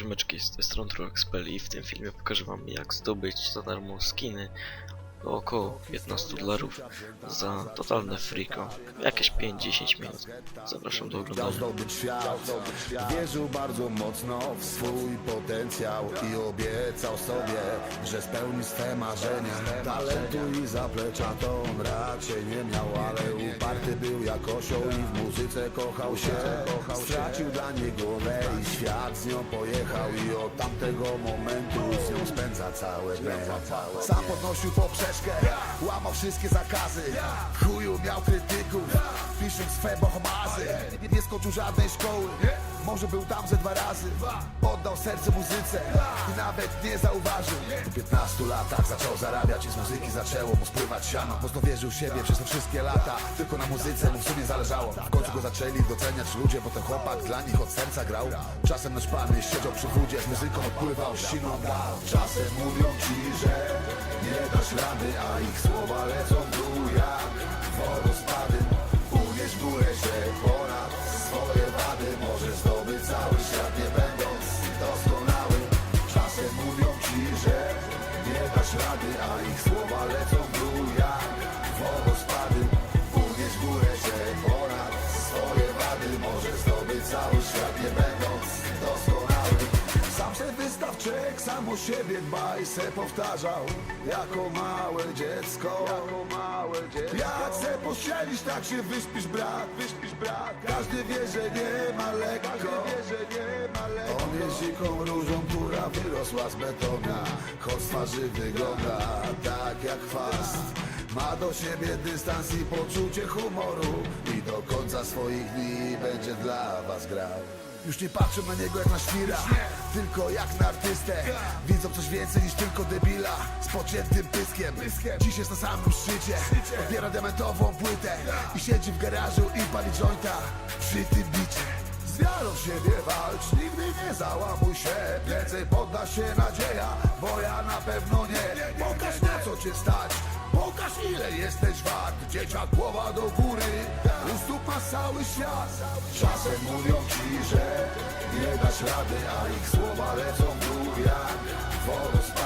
Ziomeczki, z tej strony Troxpel i w tym filmie pokażę wam jak zdobyć za darmo skiny o około 15 dolarów za totalne friko. Jakieś 5-10 minut. Zapraszam do oglądania. Wierzył bardzo mocno w swój potencjał I obiecał sobie, że spełni swe marzenia Talentu i zaplecza to on raczej nie miał Ale uparty był jak osioł i w muzyce kochał się Stracił dla niej głowę i świat z nią pojechał I od tamtego momentu z nią spędza całe dnie Sam podnosił poprzeczkę, łamał wszystkie zakazy. Chuju miał krytyków, pisząc swe bohomazy. Nie skończył żadnej szkoły, może był tam ze dwa razy. Oddał serce muzyce i nawet nie zauważył. Po 15 latach zaczął zarabiać i z muzyki zaczęło mu spływać siano. Mocno wierzył w siebie przez te wszystkie lata Tylko na muzyce mu w sumie zależało Go zaczęli doceniać ludzie, bo ten chłopak dla nich od serca grał. Czasem na szpany siedział przy wódzie, z muzyką odpływał siną dał Czasem mówią ci, że nie dasz rady, a ich słowa lecą w dół jak wodospady. Uwierz w górę, że ponad swoje wady Możesz zdobyć. Cały świat, nie będąc doskonały. Czasem mówią ci, że nie dasz rady, a ich słowa lecą w dół cały świat, nie będąc doskonały sam se wystaw sam o siebie dbaj se powtarzał. Jako małe dziecko, jako małe dziecko. Jak se pościelisz, tak się wyśpisz brat, brat. Każdy wie, że nie ma lekko. Każdy wie, że nie ma lekko. On jest dziką różą, która wyrosła z betonu Choć z twarzy wygląda tak jak chwast ma do siebie dystans i poczucie humoru. I do końca swoich dni będzie dla was grał już nie patrzę na niego jak na świra Tylko jak na artystę. Widzą coś więcej niż tylko debila. Z pociętym pyskiem. Dziś jest na samym szczycie. Odbiera diamentową płytę. I siedzi w garażu i pali jointa. Przy tym bicie. Z wiarą w siebie walcz, nigdy nie załamuj się. Prędzej podda się nadzieja, bo ja na pewno nie. Pokaż na co cię stać, ile jesteś wart Dzieciak głowa do góry, u stóp masz cały świat. Czasem mówią ci, że nie dasz rady A ich słowa lecą w dół jak wodospady